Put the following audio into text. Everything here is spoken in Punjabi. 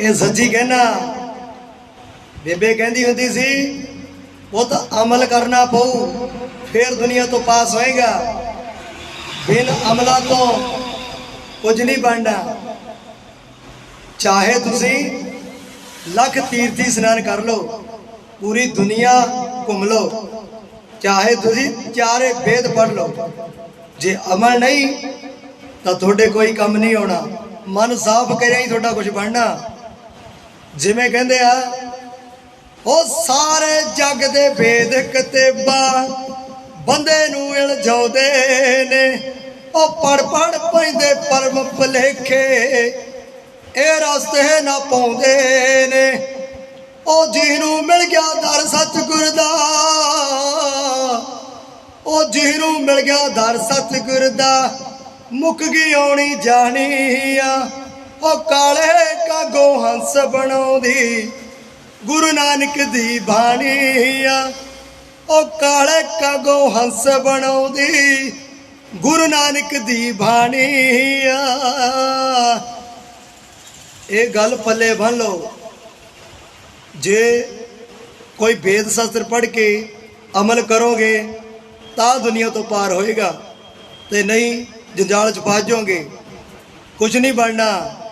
ਇਹ ਸੱਚੀ ਕਹਿਣਾ ਬੇਬੇ ਕਹਿੰਦੀ ਹੁੰਦੀ ਸੀ ਉਹ ਤਾਂ ਅਮਲ ਕਰਨਾ ਪਊ, ਫਿਰ ਦੁਨੀਆ ਤੋਂ ਪਾਸ ਹੋਏਗਾ। ਬਿਨ ਅਮਲਾ ਤੋਂ ਕੁਝ ਨਹੀਂ ਬਣਨਾ ਚਾਹੇ ਤੁਸੀਂ ਲੱਖ ਤੀਰਥੀ ਇਸ਼ਨਾਨ ਕਰ ਲਓ, ਪੂਰੀ ਦੁਨੀਆ ਘੁੰਮ ਲਓ। ਚਾਹੇ ਤੁਸੀਂ ਚਾਰੇ ਵੇਦ ਪੜ ਲਓ। ਜੇ ਅਮਲ ਨਹੀਂ, ਤਾਂ ਤੁਹਾਡੇ ਕੋਈ ਕੰਮ ਨਹੀਂ ਆਉਣਾ ਮਨ ਸਾਫ਼ ਕਰਿਆ ਹੀ ਤੁਹਾਡਾ ਕੁਝ ਬਣਨਾ। ਜਿਵੇਂ ਕਹਿੰਦੇ ਆ, ਉਹ ਸਾਰੇ ਜੱਗ ਦੇ ਵੇਦ ਕਿਤਾਬਾਂ ਬੰਦੇ ਨੂੰ ਇਲਝਾਉਂਦੇ ਨੇ। ਉਹ ਪੜ ਪੜ ਪੈਂਦੇ ਪਰਮ ਭਲੇਖੇ, ਇਹ ਰਸਤੇ ਨਾ ਪਾਉਂਦੇ ਨੇ। ਉਹ ਜਿਹਨੂੰ ਮਿਲ ਗਿਆ ਦਰ ਸਤਿਗੁਰ ਦਾ, ਉਹ ਜਿਹਨੂੰ ਮਿਲ ਗਿਆ ਦਰ ਸਤਿਗੁਰ ਦਾ, ਮੁੱਕ ਗਈ ਆਉਣੀ ਜਾਣੀ ਆ। ਉਹ ਕਾਲੇ ਕਾਗੋ ਹੰਸ ਬਣਾਉਂਦੀ, ਗੁਰੂ ਨਾਨਕ ਦੀ ਬਾਣੀ ਆ। ਉਹ ਕਾਲੇ ਕਾਗੋ ਹੰਸ ਬਣਾਉਂਦੀ, ਗੁਰੂ ਨਾਨਕ ਦੀ ਬਾਣੀ ਆ। ਇਹ ਗੱਲ ਪੱਲੇ ਬੰਨ ਲਓ। ਜੇ ਕੋਈ ਵੇਦ ਸ਼ਾਸਤਰ ਪੜ੍ਹ ਕੇ ਅਮਲ ਕਰੋਗੇ, ਤਾਂ ਦੁਨੀਆ ਤੋਂ ਪਾਰ ਹੋਏਗਾ। ਤੇ ਨਹੀਂ, ਜੰਜਾਲ ਚ ਫਸ ਜਾਓਗੇ। ਕੁਝ ਨਹੀਂ ਬਣਨਾ।